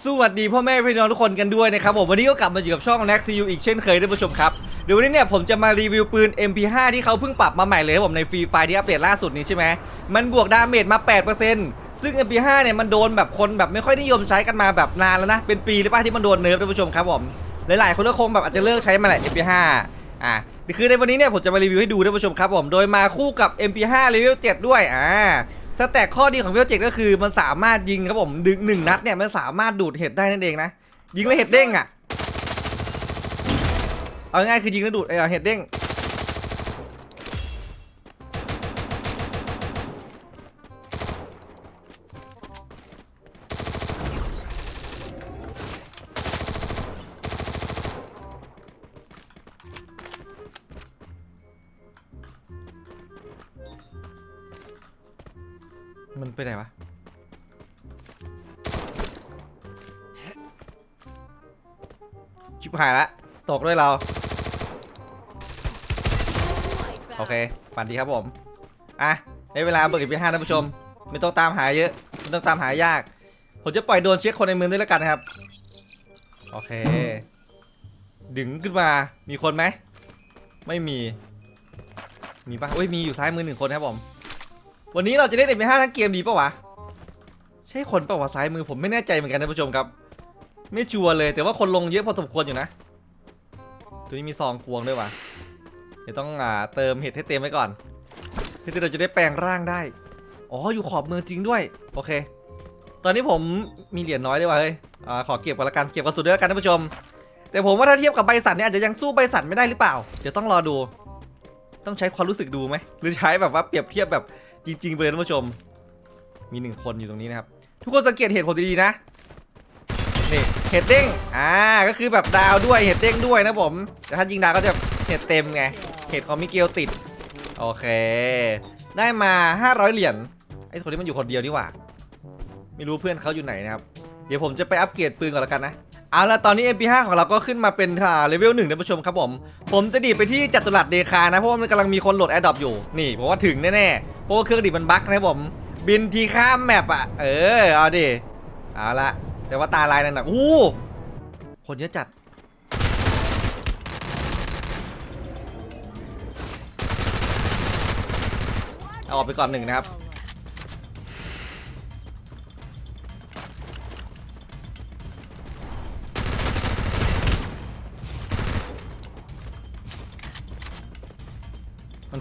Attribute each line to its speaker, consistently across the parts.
Speaker 1: สวัสดีพ่อแม่พี่น้องทุกคนกันด้วยนะครับผมวันนี้ก็กลับมาอยู่กับช่อง n a x u อีกเช่นเคยท่านผู้ชมครับเดี๋ยววันนี้เนี่ยผมจะมารีวิวปืน MP5 ที่เขาเพิ่งปรับมาใหม่เลยครับผมในฟรีไฟที่อัปเดตล่าสุดนี้ใช่ไหมมันบวกดาเมจมา 8%ซึ่ง MP5 เนี่ยมันโดนแบบคนแบบไม่ค่อยนิยมใช้กันมาแบบนานแล้วนะ เป็นปีหรือเปล่าที่มันโดนเนิร์ฟท่านผู้ชมครับผมหลายๆคนก็คงแบบอาจจะเลิกใช้มาแหละ MP5 อะคือในวันนี้เนี่ยผมจะมารีวิวให้ดูท่านผู้ชมครับผมโดยมาคู่กับ MP5 เลเวล7ด้วยอ่า แต็กข้อดีของเวลเจ็ก็คือมันสามารถยิงครับผมดึงหนึ่งนัดเนี่ยมันสามารถดูดเห็ดได้นั่นเองนะยิงแล้วเห็ดเด้งอะเอาง่ายคือยิงแล้วดูดเออเห็ดเด้ง มันไปไหนวะ ชิบหายละ ตกด้วยเรา โอเค ฝันดีครับผม อะในเวลาเบิกอีกพีห้าท่านผู้ชม ไม่ต้องตามหาเยอะ ไม่ต้องตามหายาก ผมจะปล่อยโดนเช็คคนในเมืองด้วยแล้วกันนะครับ โอเค ดึงขึ้นมา มีคนไหม ไม่มี มีปะเอ้ย มีอยู่ซ้ายมือหนึ่งคนครับผม วันนี้เราจะเล่นเอ็มห้าทั้งเกมดีปะวะ ใช่คนปะวะซ้ายมือผมไม่แน่ใจเหมือนกันท่านผู้ชมครับ ไม่ชัวร์เลยแต่ว่าคนลงเยอะพอสมควรอยู่นะ ตัวนี้มีซองกวงด้วยวะเดี๋ยวต้องอ่าเติมเห็ดให้เต็มไว้ก่อนเพื่อที่เราจะได้แปลงร่างได้ อ๋ออยู่ขอบเมืองจริงด้วย โอเค ตอนนี้ผมมีเหรียญน้อยเลยว่ะเฮ้ยอ่าขอเก็บก่อนละกันเก็บกระสุนด้วยละกันท่านผู้ชม แต่ผมว่าถ้าเทียบกับใบสันเนี่ยอาจจะยังสู้ใบสันไม่ได้หรือเปล่า เดี๋ยวต้องรอดู ต้องใช้ความรู้สึกดูไหมหรือใช้แบบว่าเปรียบเทียบแบบ จริงๆไปเลยท่านผู้ชม มีหนึ่งคนอยู่ตรงนี้นะครับ ทุกคนสังเกตเห็ดผมดีๆนะนี่เห็ดเด้งอ่าก็คือแบบดาวด้วยเห็ดเด้งด้วยนะผมแต่ถ้ายิงดาวก็จะเห็ดเต็มไงเห็ดของมิเกลติดโอเค ได้มา 500 เหรียญไอ้คนนี้มันอยู่คนเดียวนี่หว่า ไม่รู้เพื่อนเขาอยู่ไหนนะครับ เดี๋ยวผมจะไปอัปเกรดปืนก่อนแล้วกันนะ เอาละตอนนี้ MP5 ของเราก็ขึ้นมาเป็นอ่าเลเวลหนึ่งท่านผู้ชมครับผม ผมจะดีดไปที่จัตุรัสเดคานะ เพราะว่ามันกำลังมีคนโหลดแอดดอปอยู่ นี่ผมว่าถึงแน่ๆ เพราะว่าเครื่องดีดมันบั๊กนะครับผม บินทีข้ามแมปอะ เออ เอาดิ เอาละแต่ว่าตาลายนั่นนะอู้คนเยอะจัด เอาออกไปก่อนหนึ่งนะครับ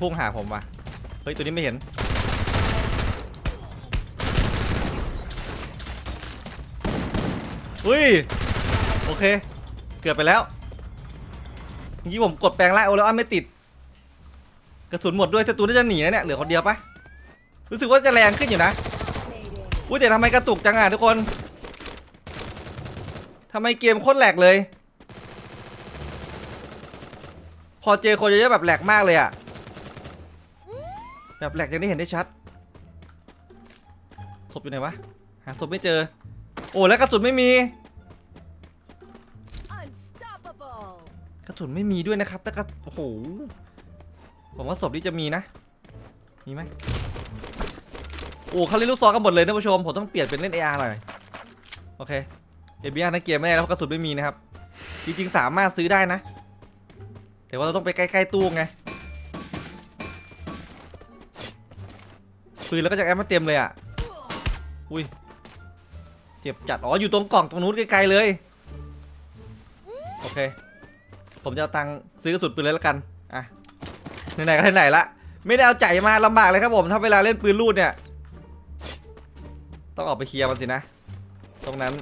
Speaker 1: พุ่งหาผมว่ะ เฮ้ย ตัวนี้ไม่เห็น อุ้ย โอเค เกือบไปแล้วเมื่อกี้ผมกดแปลงร่โอแล้วอันไม่ติด กระสุนหมดด้วยเจ้าตัวน่าจะหนีนะเนี่ย เหลือคนเดียวปะรู้สึกว่าจะแรงขึ้นอยู่นะ อุ้ยแต่ทำไมกระตุกจังอะทุกคนทำไมเกมโคตรแหลกเลย พอเจอคนเยอะๆแบบแหลกมากเลยอะ แบบแหลกยังได้เห็นได้ชัดศพอยู่ไหนวะ หาศพไม่เจอ โอ้แล้วกระสุนไม่มี
Speaker 2: Unstoppable!
Speaker 1: กระสุนไม่มีด้วยนะครับแต่กระโอ้โห ผมว่าศพนี้จะมีนะ มีไหมโอ้เขาเล่นลูกซองกันหมดเลยท่านผู้ชม ผมต้องเปลี่ยนเป็นเล่น AR หน่อย โอเคเอบีอาร์ในเกมไม่ได้แล้วเพราะกระสุนไม่มีนะครับ จริงๆสามารถซื้อได้นะ แต่ว่าเราต้องไปใกล้ๆตู้ไง ปืนแล้วก็จะแอมมาเต็มเลยอะ อุ้ย เจ็บจัด อ๋อ อยู่ตรงกล่องตรงนู้นไกลๆเลย โอเค ผมจะเอาตังค์ซื้อกระสุนปืนเลยล้วกัน อะ ไหนๆก็ไหนๆละ ไม่ได้เอาใจมาลำบากเลยครับผม ถ้าเวลาเล่นปืนลูดเนี่ย ต้องออกไปเคลียร์มันสินะ ตรงนั้น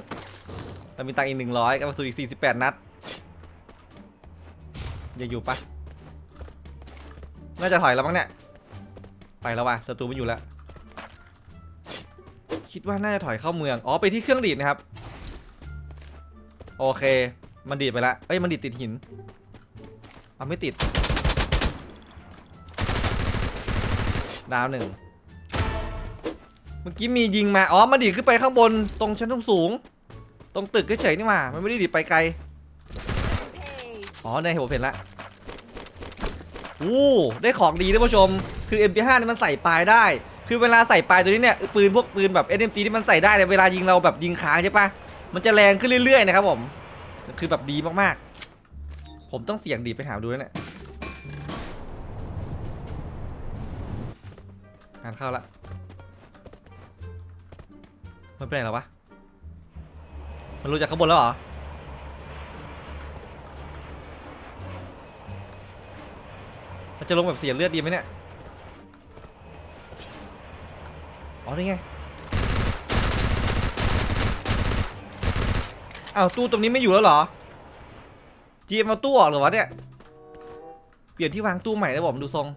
Speaker 1: เรามีตังค์อีกหนึ่งร้อยกับกระสุนอีกสี่สิบแปดนัดยังอยู่ปะน่าจะถอยแล้วมั้งเนี่ย ไปแล้วว่ะศัตรูไม่อยู่แล้ว คิดว่าน่าจะถอยเข้าเมือง อ๋อ ไปที่เครื่องดีดนะครับ โอเค มันดีดไปแล้วเอ้ย มันดีดติดหิน เอาไม่ติด ดาวหนึ่ง เมื่อกี้มียิงมา อ๋อ มันดีดขึ้นไปข้างบน ตรงชั้นสูง ตรงตึกเฉยๆนี่หว่ามันไม่ได้ดีดไปไกล อ๋อในผมเห็นละอู้ได้ของดีท่านผู้ชม คือ MP5 นี่มันใส่ปลายได้ คือเวลาใส่ปลายตัวนี้เนี่ยปืนพวกปืนแบบ SMG ที่มันใส่ได้เนี่ยเวลายิงเราแบบยิงค้างใช่ปะมันจะแรงขึ้นเรื่อยๆนะครับผม คือแบบดีมากๆ ผมต้องเสี่ยงดีไปหาดูแล้วเนี่ยงานเข้าละ มันเป็นไรหรอวะ มันรู้จากข้างบนแล้วเหรอมันจะลงแบบเสียเลือดดีไหมเนี่ย อ๋อนี่ไงอ้าวตู้ตรงนี้ไม่อยู่แล้วเหรอ GM เอาตู้ออกเหรอวะเนี่ย เปลี่ยนที่วางตู้ใหม่แล้วผมดูทรง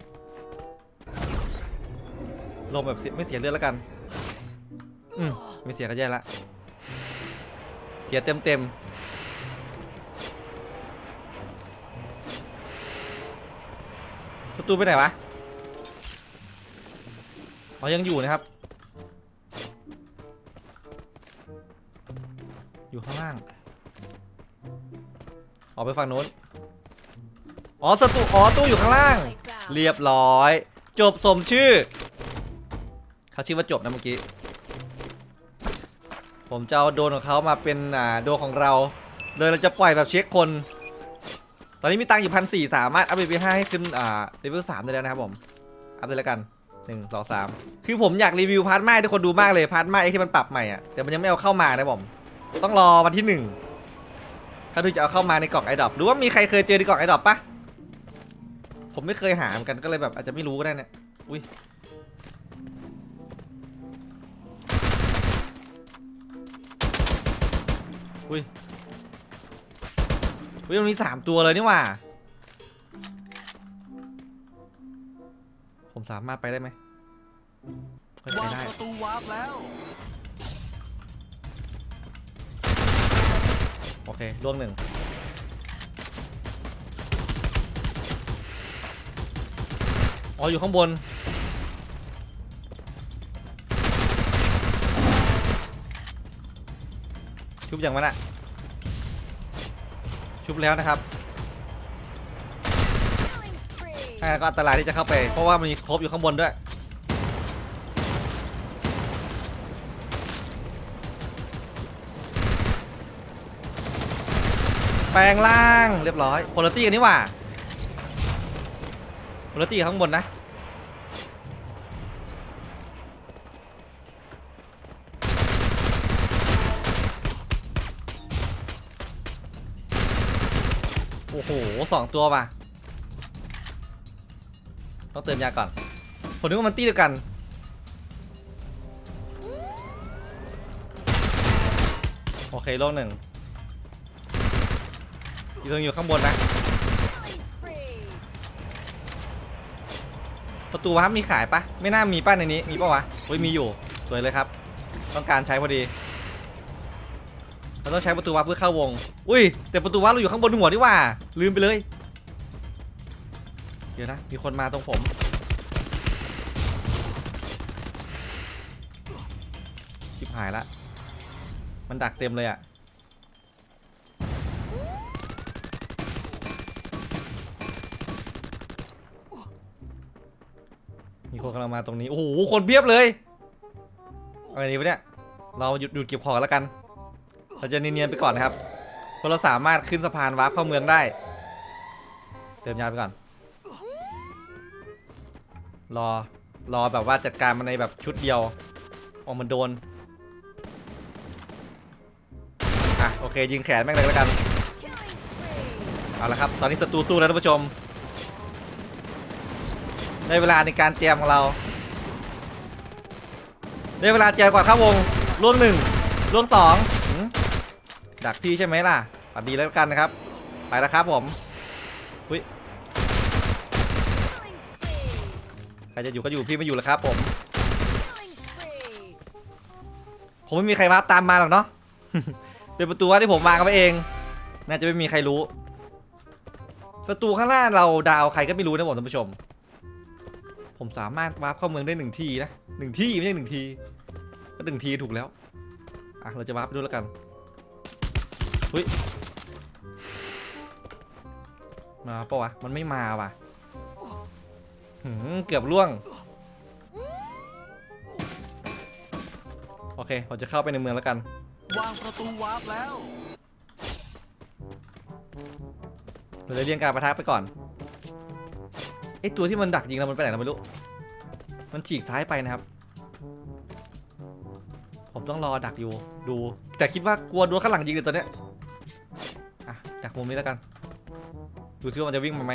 Speaker 1: ลงแบบไม่เสียเลือดแล้วกัน อืมไม่เสียก็แย่ละ เสียเต็มเต็มศัตรูไปไหนวะ อ๋อยังอยู่นะครับ ออกไปฝั่งโน้น อ๋อศัตรูอ๋อตู้อยู่ข้างล่าง เรียบร้อย จบสมชื่อ เขาชื่อว่าจบนะเมื่อกี้ ผมจะเอาโดนของเขามาเป็นอ่าโดนของเราโดยเราจะปล่อยแบบเช็คคน ตอนนี้มีตังค์อยู่พันสี่สามารถอัพไปห้าให้ขึ้นอ่าเลเวลสามได้แล้วนะครับผม อัพเลยแล้วกันหนึ่งสองสามคือผมอยากรีวิวพาร์ทไม้ให้ทุกคนดูมากเลยพาร์ทไม้ไอ้ที่มันปรับใหม่อะแต่มันยังไม่เอาเข้ามานะผม ต้องรอวันที่หนึ่ง เขาดูจะเอาเข้ามาในกล่องไอดอปหรือว่ามีใครเคยเจอในกล่องไอดอปปะผมไม่เคยหาเหมือนกันก็เลยแบบอาจจะไม่รู้ก็ได้เนี่ยอุ้ยอุ้ยอุ้ยมันมีสามตัวเลยนี่หว่า ผมสามารถไปได้ไหมไป
Speaker 3: วาง
Speaker 1: ได้
Speaker 3: ประตูวาร์ปแล้ว
Speaker 1: เคล่วงหนึ่งอ๋อ อยู่ข้างบน ชุบอย่างมันอะชุบแล้วนะครับ
Speaker 2: Killing spree.
Speaker 1: ถ้างั้นก็อันตรายที่จะเข้าไป เพราะว่ามันมีครบอยู่ข้างบนด้วย แปลงล่างเรียบร้อยโพลตี้กันนี่หว่าพลตี้ข้างบนนะโอ้โหสองตัวป่ะต้องเติมยาก่อน ผมนึกว่ามันตี้เดียวกัน โอเคโลกหนึ่ง อยู่ตรงอยู่ข้างบนนะประตูวาร์ปมีขายปะไม่น่ามีป้ะในนี้มีปะวะเฮ้ยมีอยู่สวยเลยครับ ต้องการใช้พอดีเราต้องใช้ประตูวาร์ปเพื่อเข้าวง อุ้ย แต่ประตูวาร์ปเราอยู่ข้างบนหัวนี่ว่า ลืมไปเลย เดี๋ยวนะ มีคนมาตรงผม ชิบหายละ มันดักเต็มเลยอะ คนกำลังมาตรงนี้ โอ้โห คนเพียบเลย อะไรนี่วะเนี่ย เราหยุดหยุดเก็บของแล้วกัน เราจะเนียนๆไปก่อนนะครับ เพราะเราสามารถขึ้นสะพานวาร์ปเข้าเมืองได้ เติมยาไปก่อน รอ รอแบบว่าจัดการมันในแบบชุดเดียว ออกมันโดน อะโอเคยิงแขนแม่งเลยแล้วกัน เอาละครับ ตอนนี้ศัตรูสู้แล้วท่านผู้ชม ได้เวลาในการแจมของเราได้เวลาแจมก่อนเข้าวงร่วงหนึ่งร่วงสองดักพี่ใช่ไหมล่ะปัดดีแล้วกันนะครับ ไปแล้วครับผมใครจะอยู่ก็อยู่พี่ไม่อยู่แล้วครับผม ผมไม่มีใครวาร์ปตามมาหรอกเนาะเป็นประตูว่าที่ผมวางไว้เอง น่าจะไม่มีใครรู้ศัตรูข้างล่างเราดาวใครก็ไม่รู้นะผมท่านผู้ชม ผมสามารถวาร์ปเข้าเมืองได้หนึ่งทีนะหนึ่งที่ไม่ใช่หนึ่งที ก็หนึ่งทีถูกแล้ว อะ เราจะวาร์ปไปดูแล้วกันเฮ้ยมาปะวะ มันไม่มาว่ะหืมเกือบล่วง โอเค ผมจะเข้าไปในเมืองแล้วกัน
Speaker 3: วางประตูวาร์ปแล้ว
Speaker 1: เราจะเรียงการประทะไปก่อน ไอตัวที่มันดักยิงเรามันไปไหนเราไม่รู้ มันฉีกซ้ายไปนะครับ ผมต้องรอดักอยู่ ดู แต่คิดว่ากลัวโดนข้างหลังยิงเลยตัวเนี้ยอะดักมุมนี้แล้วกัน ดูซิว่ามันจะวิ่งมาไหม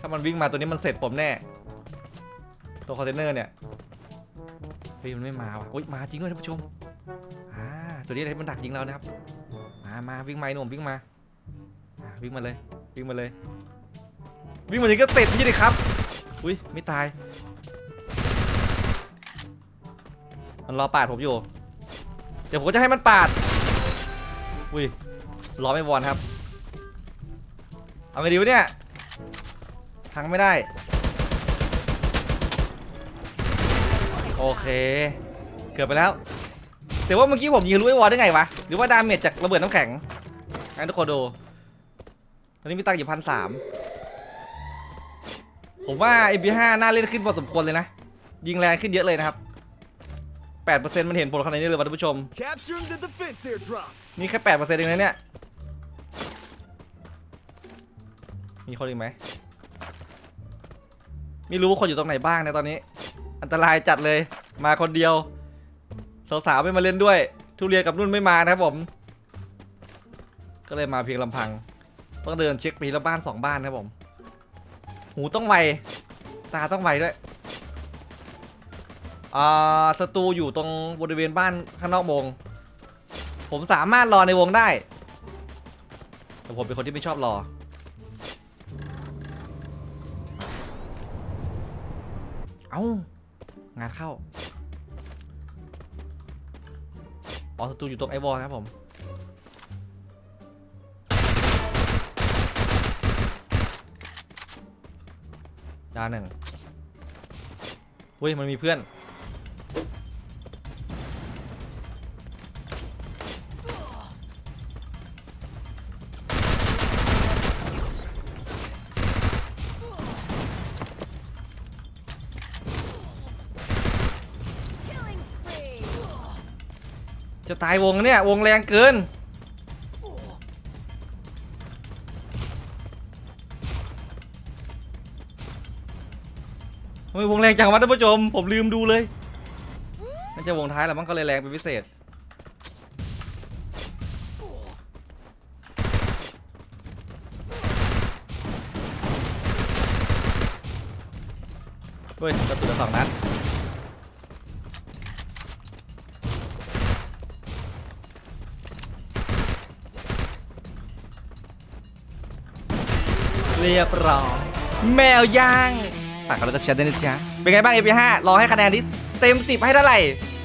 Speaker 1: ถ้ามันวิ่งมาตัวนี้มันเสร็จผมแน่ ตัวคอนเทนเนอร์เนี่ย เฮ้ยมันไม่มาว่ะอุ้ยมาจริงด้วยท่านผู้ชม อ่า ตัวนี้อะไรมันดักยิงเรานะครับ มามาวิ่งมาหนุ่มวิ่งมา วิ่งมาเลย วิ่งมาเลย วิ่งมาถึงก็เสร็จยี่ดิครับ อุ้ยไม่ตาย มันรอปาดผมอยู่ เดี๋ยวผมก็จะให้มันปาด อุ้ยรอไม่วอนครับ เอาไงดีวะเนี่ยพังไม่ได้ โอเค เกือบไปแล้ว แต่ว่าเมื่อกี้ผมยิงรู้ไอ้วอลได้ไงวะ หรือว่าดาเมจจากระเบิดน้ำแข็งให้ทุกคนดูตอนนี้มีตังค์อยู่พันสาม ผมว่า MP5 น่าเล่นขึ้นพอสมควรเลยนะ ยิงแรงขึ้นเยอะเลยนะครับ 8%มันเห็นผลขนาดนี้เลยวะท่านผู้ชม
Speaker 3: Capturing the defense airdrop
Speaker 1: นี่แค่แปดเปอร์เซ็นต์เองนะเนี่ย มีคนอีกไหม ไม่รู้ว่าคนอยู่ตรงไหนบ้างในะตอนนี้ อันตรายจัดเลย มาคนเดียว สาวๆไม่มาเล่นด้วย ทุเรียนกับนุ่นไม่มานะครับผม ก็เลยมาเพียงลำพัง ต้องเดินเช็คปีละบ้านสองบ้านนะครับผม หูต้องไว ตาต้องไวด้วยอ่าศัตรูอยู่ตรงบริเวณบ้านข้างนอกวง ผมสามารถรอในวงได้ แต่ผมเป็นคนที่ไม่ชอบรอ เอางานเข้า อ๋อศัตรูอยู่ตรงไอวอลครับผมาวหนึ่งเฮ้ยมันมีเพื่อน จะตายวงเนี่ย วงแรงเกิน ไมวงแรงจังวะท่านผู้ชม ผมลืมดูเลยน่าจะวงท้ายแหละมั้งก็เลยแรงเป็นพิเศษ เฮ้ยกระตุกสองนัดเรียบร้อยแมวย่าง ฝากกดไลค์กดแชร์ด้วยนะจ๊ะเป็นไงบ้าง EP5 รอให้คะแนนที่เต็ม 10 ให้เท่าไหร่